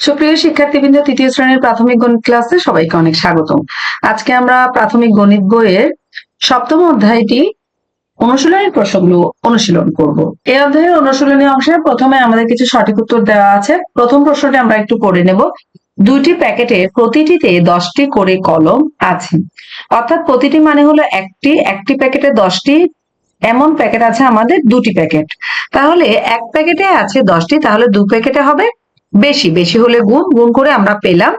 সুপ্রিয় শিক্ষার্থীবৃন্দ, তৃতীয় শ্রেণির প্রাথমিক গণিত ক্লাসে সবাইকে অনেক স্বাগতম। আজকে আমরা প্রাথমিক গণিত বইয়ের সপ্তম অধ্যায়টি অনুশীলনের প্রশ্নগুলো অনুশীলন করব। এই অধ্যায়ের অনুশীলনী অংশে প্রথমে আমাদের কিছু সঠিক উত্তর দেওয়া আছে। প্রথম প্রশ্নটি আমরা একটু করে নেব। দুইটি প্যাকেটে প্রতিটিতে দশটি করে কলম আছে। অর্থাৎ প্রতিটি মানে হলো একটি একটি প্যাকেটে দশটি, এমন প্যাকেট আছে আমাদের দুটি প্যাকেট। তাহলে এক প্যাকেটে আছে দশটি, তাহলে দু প্যাকেটে হবে বেশি বেশি হলে গুণ গুণ করে আমরা পেলাম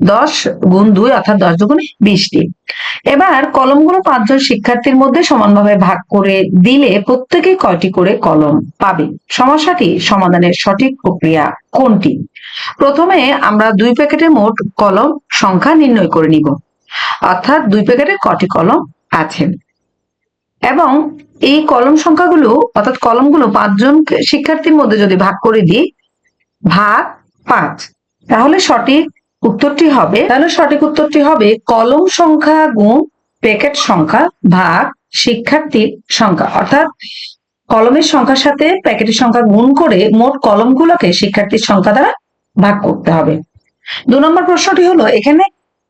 দশ গুণ দুই অর্থাৎ দশ দুগুণে বিশটি এবার কলমগুলো পাঁচজন শিক্ষার্থীর মধ্যে সমানভাবে ভাগ করে দিলে প্রত্যেকে কয়টি করে কলম পাবে? সমস্যাটি সমাধানের সঠিক প্রক্রিয়া কোনটি? প্রথমে আমরা দুই প্যাকেটের মোট কলম সংখ্যা নির্ণয় করে নিব। অর্থাৎ দুই প্যাকেটে কটি কলম আছে। এবং এই কলম সংখ্যাগুলো অর্থাৎ কলমগুলো পাঁচজন শিক্ষার্থীর মধ্যে যদি ভাগ করে দিই ভাগ পাঁচ। তাহলে সঠিক উত্তরটি হবে, তাহলে সঠিক উত্তরটি হবে কলম সংখ্যা গুণ প্যাকেট সংখ্যা ভাগ শিক্ষার্থীর সংখ্যা। অর্থাৎ কলমের সংখ্যার সাথে প্যাকেটের সংখ্যা গুণ করে মোট কলমগুলোকে শিক্ষার্থীর সংখ্যা দ্বারা ভাগ করতে হবে। দু নম্বর প্রশ্নটি হলো, এখানে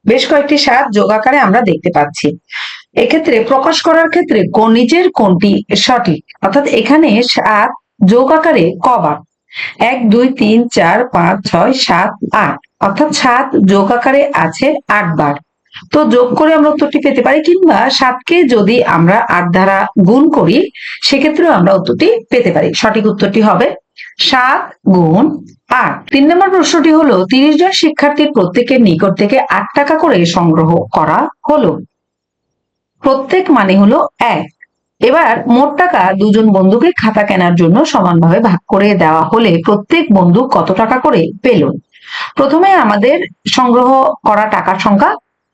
বেশ কয়েকটি সাত যোগাকারে আমরা দেখতে পাচ্ছি। এক্ষেত্রে প্রকাশ করার ক্ষেত্রে নিচের কোনটি সঠিক? অর্থাৎ এখানে সাত যোগ আকারে কবার এক, দুই, তিন, চার, পাঁচ, ছয়, সাত, আট। অর্থাৎ সাত যোগ আকারে আছে আট বার। তো যোগ করে আমরা উত্তরটি পেতে পারি কিংবা সাতকে যদি আমরা আট দ্বারা গুণ করি, সেক্ষেত্রেও আমরা উত্তরটি পেতে পারি। সঠিক উত্তরটি হবে সাত গুণ আট। তিন নম্বর প্রশ্নটি হলো, তিরিশ জন শিক্ষার্থীর প্রত্যেকের নিকট থেকে আট টাকা করে সংগ্রহ করা হলো। প্রত্যেক মানে হলো এক। এবার মোট টাকা দুজন বন্ধুকে খাতা কেনার জন্য সমানভাবে ভাগ করে দেওয়া হলে প্রত্যেক বন্ধু কত টাকা করে পেল? প্রথমে আমাদের সংগ্রহ করা টাকার সংখ্যা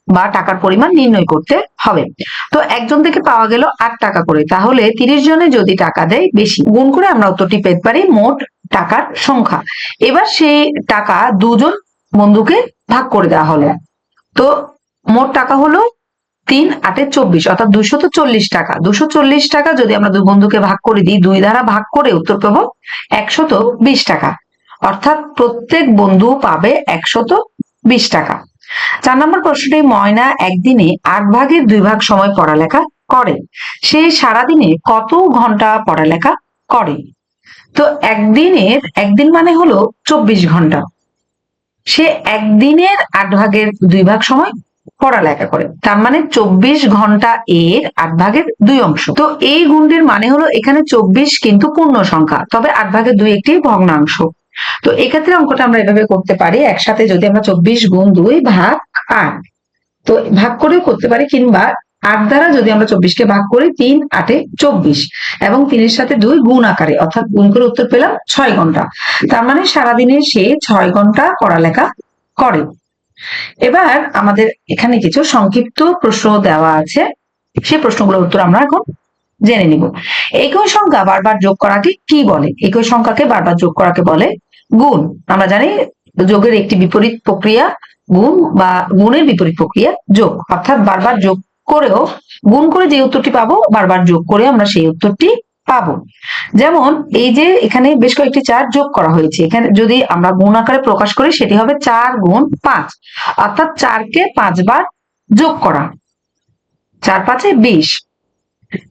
বা টাকার পরিমাণ নির্ণয় করতে হবে। তো একজন থেকে পাওয়া গেল আট টাকা করে, তাহলে তিরিশ জনে যদি টাকা দেয় বেশি। গুণ করে আমরা উত্তরটি পেতে পারি মোট টাকার সংখ্যা। এবার সেই টাকা দুজন বন্ধুকে ভাগ করে দেওয়া হলো। তো মোট টাকা হলো তিন, আটে চব্বিশ, অর্থাৎ দুশত চল্লিশ টাকা। দুশো চল্লিশ টাকা যদি আমরা দুই বন্ধুকে ভাগ করে দিই, দুই দ্বারা ভাগ করে উত্তর পাবো একশত বিশ টাকা। অর্থাৎ প্রত্যেক বন্ধু পাবে একশত বিশ টাকা। চার নম্বর প্রশ্নটি, ময়না একদিনে আট ভাগের দুই ভাগ সময় পড়ালেখা করে। সে সারাদিনে কত ঘণ্টা পড়ালেখা করে? তো একদিনের, একদিন মানে হলো চব্বিশ ঘণ্টা। সে একদিনের আট ভাগের দুই ভাগ সময় পড়ালেখা করে। তার মানে চব্বিশ ঘণ্টা এর আট ভাগের দুই অংশ। তো এই গুণটির মানে হলো এখানে চব্বিশ কিন্তু পূর্ণ সংখ্যা, তবে আট ভাগের দুই একটি ভগ্নাংশ। তো এক্ষেত্রে অঙ্কটা আমরা এভাবে করতে পারি, একসাথে যদি আমরা চব্বিশ গুণ দুই ভাগ আট, তো ভাগ করেও করতে পারি কিংবা আট দ্বারা যদি আমরা চব্বিশকে ভাগ করি, তিন আটে চব্বিশ, এবং তিনের সাথে দুই গুণ আকারে, অর্থাৎ গুণ করে উত্তর পেলাম ছয় ঘণ্টা। তার মানে সারাদিনে সে ছয় ঘণ্টা পড়ালেখা করে। এবার আমাদের এখানে কিছু সংক্ষিপ্ত প্রশ্ন দেওয়া আছে। সেই প্রশ্নগুলোর উত্তর আমরা এখন জেনে নিব। একই সংখ্যা বারবার যোগ করাকে কি বলে? একই সংখ্যাকে বারবার যোগ করাকে বলে গুণ। আমরা জানি যোগের একটি বিপরীত প্রক্রিয়া গুণ বা গুণের বিপরীত প্রক্রিয়া যোগ। অর্থাৎ বারবার যোগ করেও, গুণ করে যে উত্তরটি পাবো, বারবার যোগ করে আমরা সেই উত্তরটি পাবো। যেমন এই যে এখানে বেশ কয়েকটি চার যোগ করা হয়েছে। এখানে যদি আমরা গুণ আকারে প্রকাশ করি, সেটি হবে চার গুণ পাঁচ। অর্থাৎ চারকে পাঁচবার যোগ করা। চার পাঁচে বিশ।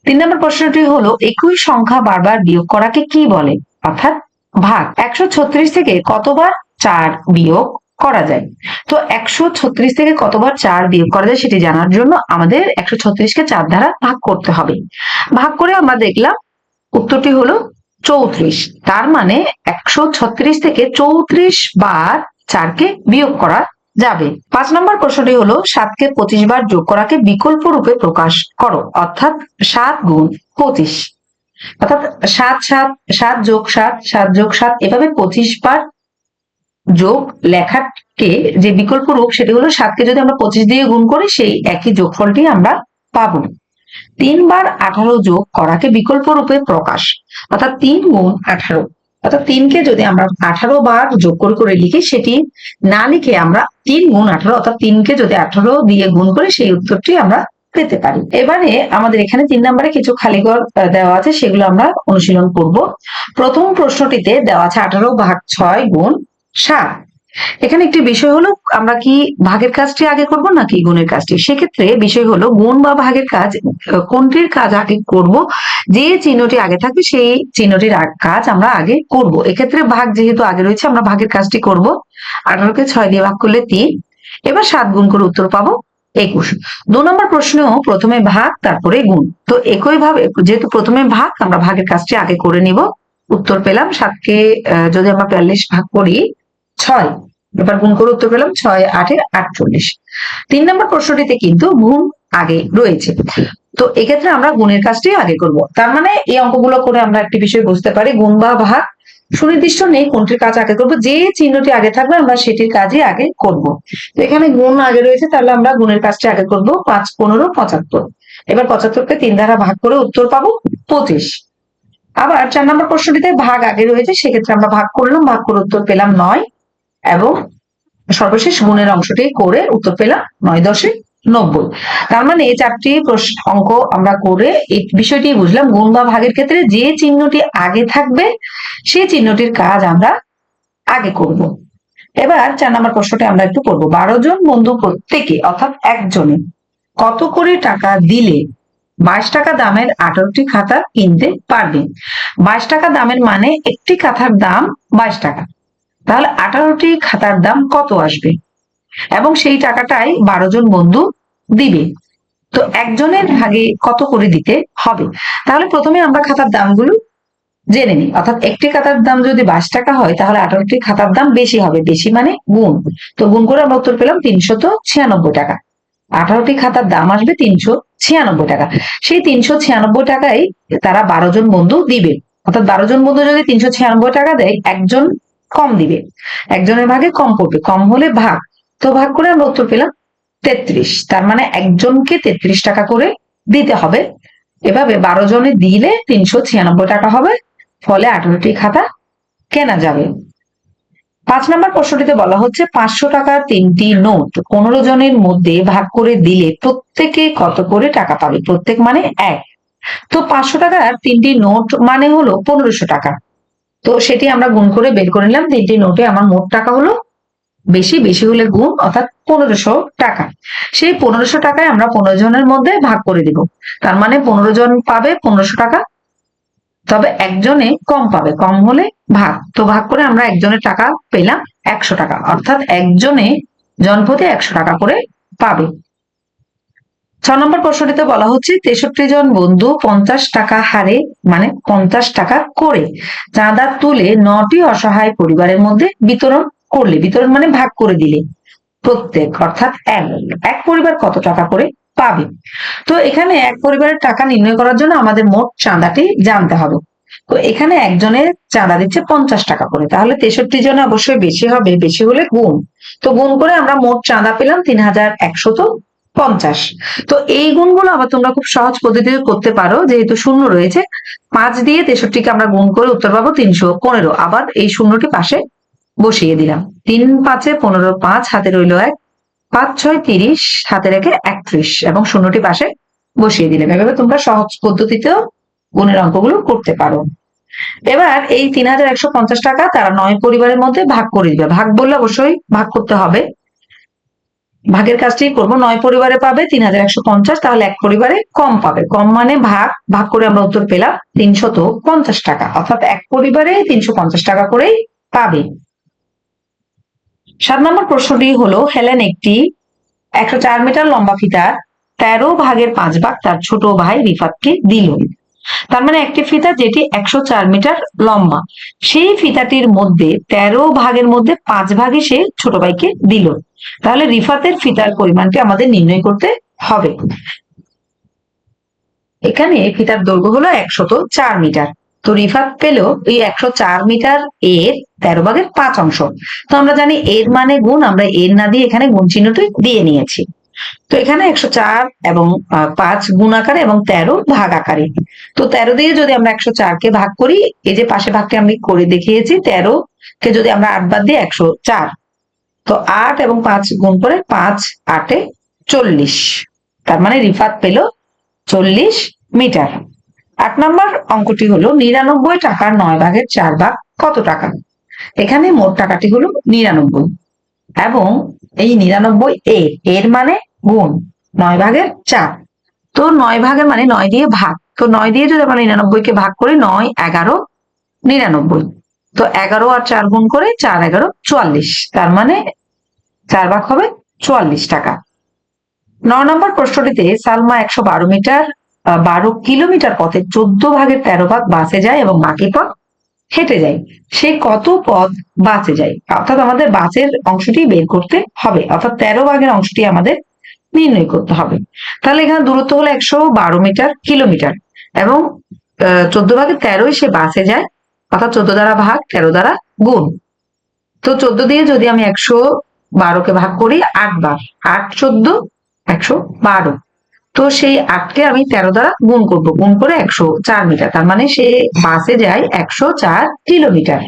তিন নম্বর প্রশ্নটি হলো, একই সংখ্যা বারবার বিয়োগ করাকে কি বলে? অর্থাৎ ভাগ। একশো ছত্রিশ থেকে কতবার চার বিয়োগ করা যায়? তো একশো ছত্রিশ থেকে কতবার চার বিয়োগ করা যায় সেটি জানার জন্য আমাদের একশো ছত্রিশকে চার দ্বারা ভাগ করতে হবে। ভাগ করে আমরা দেখলাম উত্তরটি হলো চৌত্রিশ। তার মানে একশো ছত্রিশ থেকে চৌত্রিশ বার চারকে বিয়োগ করা যাবে। পাঁচ নম্বর প্রশ্নটি হলো সাতকে পঁচিশ বার যোগ করাকে বিকল্প রূপে প্রকাশ করো, অর্থাৎ সাত গুণ পঁচিশ। অর্থাৎ সাত সাত সাত যোগ সাত সাত যোগ সাত, এভাবে পঁচিশ বার যোগ লেখাকে যে বিকল্প রূপ সেটি হলো সাতকে যদি আমরা পঁচিশ দিয়ে গুণ করি, সেই একই যোগফলটি আমরা পাবো। তিনবার আঠারো যোগ করাকে বিকল্প রূপে প্রকাশ, অর্থাৎ তিন গুণ আঠারো। অর্থাৎ তিনকে যদি আমরা আঠারো বার যোগ করে করে লিখি, সেটি না লিখে আমরা তিন গুণ আঠারো, অর্থাৎ তিনকে যদি আঠারো দিয়ে গুণ করি, সেই উত্তরটি আমরা পেতে পারি। এবারে আমাদের এখানে তিন নম্বরে কিছু খালি ঘর দেওয়া আছে, সেগুলো আমরা অনুশীলন করব। প্রথম প্রশ্নটিতে দেওয়া আছে আঠারো ভাগ ছয় গুণ সাত। এখানে একটি বিষয় হলো, আমরা কি ভাগের কাজটি আগে করব নাকি গুণের কাজটি? সেক্ষেত্রে বিষয় হলো, গুণ বা ভাগের কাজ কোনটির কাজ আগে করব? যে চিহ্নটি আগে থাকবে, সেই চিহ্নটির কাজ আমরা আগে করব। এক্ষেত্রে ভাগ যেহেতু আগে রয়েছে, আমরা ভাগের কাজটি করব। আঠারোকে ছয় দিয়ে ভাগ করলে তিন। এবার সাত গুণ করে উত্তর পাবো, একুশ। দু নম্বর প্রশ্ন, প্রথমে ভাগ, তারপরে গুণ। তো একই ভাবে, যেহেতু প্রথমে ভাগ, আমরা ভাগের কাজটি আগে করে নিব। উত্তর পেলাম, সাতকে যদি আমরা বিয়াল্লিশ ভাগ করি ছয়। এবার গুণ করে উত্তর পেলাম ছয় আটে আটচল্লিশ। তিন নম্বর প্রশ্নটিতে কিন্তু গুণ আগে রয়েছে। তো এক্ষেত্রে আমরা গুণের কাজটি আগে করব। তার মানে এই অঙ্কগুলো করে আমরা একটি বিষয় বুঝতে পারি, গুণ বা ভাগ। সুনির্দিষ্ট নেই কোনটির কাজ আগে করব, যে চিহ্নটি আগে থাকবে আমরা সেটির কাজই আগে করব। তো এখানে গুণ আগে রয়েছে, তাহলে আমরা গুণের কাজটি আগে করব, পাঁচ, পনেরো, পঁচাত্তর। এবার পঁচাত্তরকে তিন দ্বারা ভাগ করে উত্তর পাবো পঁচিশ। আবার চার নম্বর প্রশ্নটিতে ভাগ আগে রয়েছে, সেক্ষেত্রে আমরা ভাগ করলাম, ভাগ করে উত্তর পেলাম নয়। এবং সর্বশেষ গুণের অংশটি করে উত্তর পেলাম নয় দশে নব্বই। তার মানে এই চারটি অঙ্ক আমরা করে এই বিষয়টি বুঝলাম গুণ বা ভাগের ক্ষেত্রে যে চিহ্নটি আগে থাকবে, সেই চিহ্নটির কাজ আমরা আগে করব। এবার চার নম্বর প্রশ্নটি আমরা একটু করব। বারো জন বন্ধু প্রত্যেকে, অর্থাৎ একজনে, কত করে টাকা দিলে বাইশ টাকা দামের আঠারোটি খাতা কিনতে পারবে? বাইশ টাকা দামের মানে একটি খাতার দাম বাইশ টাকা। তাহলে আঠারোটি খাতার দাম কত আসবে? এবং সেই টাকাটাই বারো জন বন্ধু দিবে। তো একজনের ভাগে কত করে দিতে হবে? তাহলে প্রথমে আমরা খাতার দামগুলো জেনে নিই। অর্থাৎ একটি খাতার দাম যদি বাইশ টাকা হয়, তাহলে আঠারোটি খাতার দাম বেশি হবে। বেশি মানে গুণ। তো গুণ করে আমরা উত্তর পেলাম তিনশত ছিয়ানব্বই টাকা। আঠারোটি খাতার দাম আসবে তিনশো ছিয়ানব্বই টাকা। সেই তিনশো ছিয়ানব্বই টাকায় তারা বারো জন বন্ধু দিবে। অর্থাৎ বারো জন বন্ধু যদি তিনশো ছিয়ানব্বই টাকা দেয়, একজন কম দিবে। একজনের ভাগে কম পড়বে। কম হলে ভাগ। তো ভাগ করে আমরা উত্তর পেলাম তেত্রিশ। তার মানে একজনকে তেত্রিশ টাকা করে দিতে হবে। এভাবে বারো জনে দিলে তিনশো ছিয়ানব্বই টাকা হবে। ফলে আঠারোটি খাতা কেনা যাবে। পাঁচ নম্বর প্রশ্নটিতে বলা হচ্ছে, পাঁচশো টাকার তিনটি নোট পনেরো জনের মধ্যে ভাগ করে দিলে প্রত্যেকে কত করে টাকা পাবে? প্রত্যেক মানে এক। তো পাঁচশো টাকার তিনটি নোট মানে হলো পনেরোশো টাকা। তো সেটি আমরা গুণ করে বের করে নিলাম। তিনটি নোটে আমার মোট টাকা হলো বেশি বেশি হলে গুণ, অর্থাৎ পনেরোশো টাকা। সেই পনেরোশো টাকায় আমরা পনেরো জনের মধ্যে ভাগ করে দিব। তার মানে পনেরো জন পাবে পনেরোশো টাকা, তবে একজনে কম পাবে, কম হলে ভাগ। তো ভাগ করে আমরা একজনের টাকা পেলাম একশো টাকা, অর্থাৎ একজনে জনপ্রতি একশো টাকা করে পাবে। ছ নম্বর প্রশ্নটিতে বলা হচ্ছে, তেষট্টি জন বন্ধু পঞ্চাশ টাকা হারে মানে পঞ্চাশ টাকা করে চাঁদা তুলে নটি অসহায় পরিবারের মধ্যে বিতরণ করলে, বিতরণ মানে ভাগ করে দিলে, প্রত্যেক, অর্থাৎ এক। এক পরিবার কত টাকা করে পাবে? তো এখানে এক পরিবারের টাকা নির্ণয় করার জন্য আমাদের মোট চাঁদাটি জানতে হবে। তো এখানে একজনের চাঁদা দিচ্ছে পঞ্চাশ টাকা করে, তাহলে তেষট্টি জন অবশ্যই বেশি হবে, বেশি হলে গুণ। তো গুণ করে আমরা মোট চাঁদা পেলাম তিন হাজার একশত পঞ্চাশ। তো এই গুণগুলো আবার তোমরা খুব সহজ পদ্ধতিতে করতে পারো, যেহেতু শূন্য রয়েছে। পাঁচ দিয়ে তেষট্টিকে আমরা গুণ করে উত্তর পাবো তিনশো পনেরো। আবার এই শূন্যটি পাশে বসিয়ে দিলাম। তিন পাঁচে পনেরো পাঁচ, হাতে রইল এক। পাঁচ ছয় তিরিশ, হাতে রেখে একত্রিশ এবং শূন্যটি পাশে বসিয়ে দিলাম। এভাবে তোমরা সহজ পদ্ধতিতেও গুণের অঙ্কগুলো করতে পারো। এবার এই তিন হাজার একশো পঞ্চাশ টাকা তারা নয় পরিবারের মধ্যে ভাগ করে দিবে। ভাগ বললে অবশ্যই ভাগ করতে হবে। ভাগের কাজটি করব, নয় পরিবারে পাবে তিন হাজার একশো পঞ্চাশ, তাহলে এক পরিবারে কম পাবে। কম মানে ভাগ ভাগ করে আমরা উত্তর পেলাম তিনশত পঞ্চাশ টাকা, অর্থাৎ এক পরিবারে তিনশো পঞ্চাশ টাকা করেই পাবে। সাত নম্বর প্রশ্নটি হলো, হেলেন একটি, একশো চার মিটার লম্বা ফিতার, তেরো ভাগের পাঁচ ভাগ তার ছোট ভাই রিফাতকে দিল। তার মানে একটি ফিতা যেটি একশো চার মিটার লম্বা। সেই ফিতাটির মধ্যে তেরো ভাগের মধ্যে পাঁচ ভাগে সে ছোট ভাইকে দিল। তাহলে রিফাতের ফিতার পরিমাণটি আমাদের নির্ণয় করতে হবে। এখানে ফিতার দৈর্ঘ্য হলো একশত চার মিটার। তো রিফাত পেল এই একশো চার মিটার এর তেরো ভাগের পাঁচ অংশ। তো আমরা জানি এর মানে গুণ, আমরা এর না দিয়ে এখানে গুণ চিহ্নটি দিয়ে নিয়েছি। তো এখানে একশো চার এবং পাঁচ গুণ আকারে এবং তেরো ভাগ আকারে। তো তেরো দিয়ে যদি আমরা একশো চারকে ভাগ করি, এই যে পাশে ভাগটি আমি করে দেখিয়েছি, তেরো কে যদি আমরা আট বাদ দিই, একশো তো আট এবং পাঁচ গুণ করে পাঁচ আটে চল্লিশ। তার মানে রিফাত পেল চল্লিশ মিটার। আট নম্বর অঙ্কটি হলো নিরানব্বই টাকার নয় ভাগের চার ভাগ কত টাকা? এখানে মোট টাকাটি হলো নিরানব্বই। এবং এই নিরানব্বই এ, এর মানে গুণ, নয় ভাগের চার। তো নয় ভাগের মানে নয় দিয়ে ভাগ। তো নয় দিয়ে যদি আমরা নিরানব্বইকে ভাগ করি, নয়, এগারো, নিরানব্বই। তো এগারো আর চার গুণ করে চার, এগারো, চুয়াল্লিশ। তার মানে চার ভাগ হবে চুয়াল্লিশ টাকা। ন নম্বর প্রশ্নটিতে সালমা একশো বারো মিটার বারো কিলোমিটার পথে চোদ্দ ভাগের তেরো ভাগ বাসে যায় এবং বাকি পথ হেঁটে যায়। সে কত পথ বাসে যায়। অর্থাৎ আমাদের বাসের অংশটি বের করতে হবে। অর্থাৎ তেরো ভাগের অংশটি আমাদের নির্ণয় করতে হবে। তাহলে এখানে দূরত্ব হলো একশো বারো মিটার, কিলোমিটার এবং চোদ্দ ভাগে তেরোই সে বাসে যায়। অর্থাৎ চোদ্দ দ্বারা ভাগ, তেরো দ্বারা গুণ। তো চোদ্দ দিয়ে যদি আমি একশো বারোকে ভাগ করি আট বার আট চোদ্দ, একশো বারো। তো সেই আটকে আমি তেরো দ্বারা গুণ করব, গুণ করে একশো চার মিটার। তার মানে সে বাসে যায় একশো চার কিলোমিটার।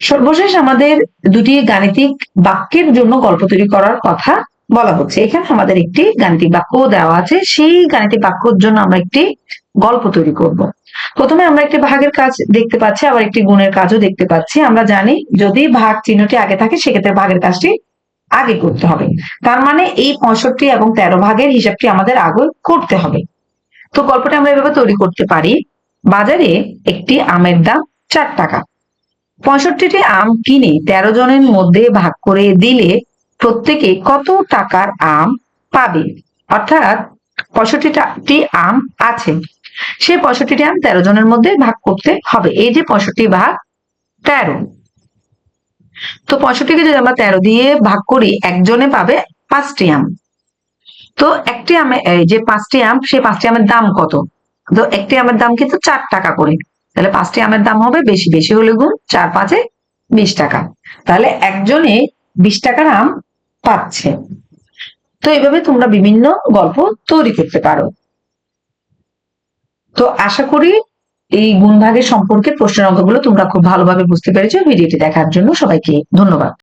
সর্বশেষ আমাদের দুটি গাণিতিক বাক্যের জন্য গল্প তৈরি করার কথা বলা হচ্ছে। এখানে আমাদের একটি গাণিতিক বাক্য দেওয়া আছে। সেই গাণিতিক বাক্যর জন্য আমরা একটি গল্প তৈরি করব। প্রথমে আমরা একটি ভাগের কাজ দেখতে পাচ্ছি, আবার একটি গুণের কাজও দেখতে পাচ্ছি। আমরা জানি যদি ভাগ চিহ্নটি আগে থাকে, সেক্ষেত্রে ভাগের কাজটি আগে করতে হবে। তার মানে এই পঁয়ষট্টি এবং তেরো ভাগের হিসাবটি আমাদের আগে করতে হবে। তো গল্পটা আমরা এভাবে তৈরি করতে পারি। বাজারে একটি আমের দাম চার টাকা। পঁয়ষট্টিটি আম কিনে তেরো জনের মধ্যে ভাগ করে দিলে প্রত্যেকে কত টাকার আম পাবে? অর্থাৎ পঁয়ষট্টিটি আম আছে। সে পঁয়ষট্টিটি আম তেরো জনের মধ্যে ভাগ করতে হবে। এই যে পঁয়ষট্টি ভাগ তেরো তো পঁয়ষট্টিকে যদি আমরা তেরো দিয়ে ভাগ করি, একজনে পাবে পাঁচটি আম। তো একটি আমে যে পাঁচটি আম, সেই পাঁচটি আমের দাম কত? তো একটি আমের দাম কিন্তু চার টাকা করে। তাহলে পাঁচটি আমের দাম হবে বেশি বেশি হলে গুণ চার পাঁচে বিশ টাকা। তাহলে একজনে বিশ টাকার আম পাচ্ছে। তো এভাবে তোমরা বিভিন্ন গল্প তৈরি করতে পারো। তো আশা করি এই গুণভাগের সম্পর্কে প্রশ্নের অঙ্কগুলো তোমরা খুব ভালোভাবে বুঝতে পেরেছ। ভিডিওটি দেখার জন্য সবাইকে ধন্যবাদ।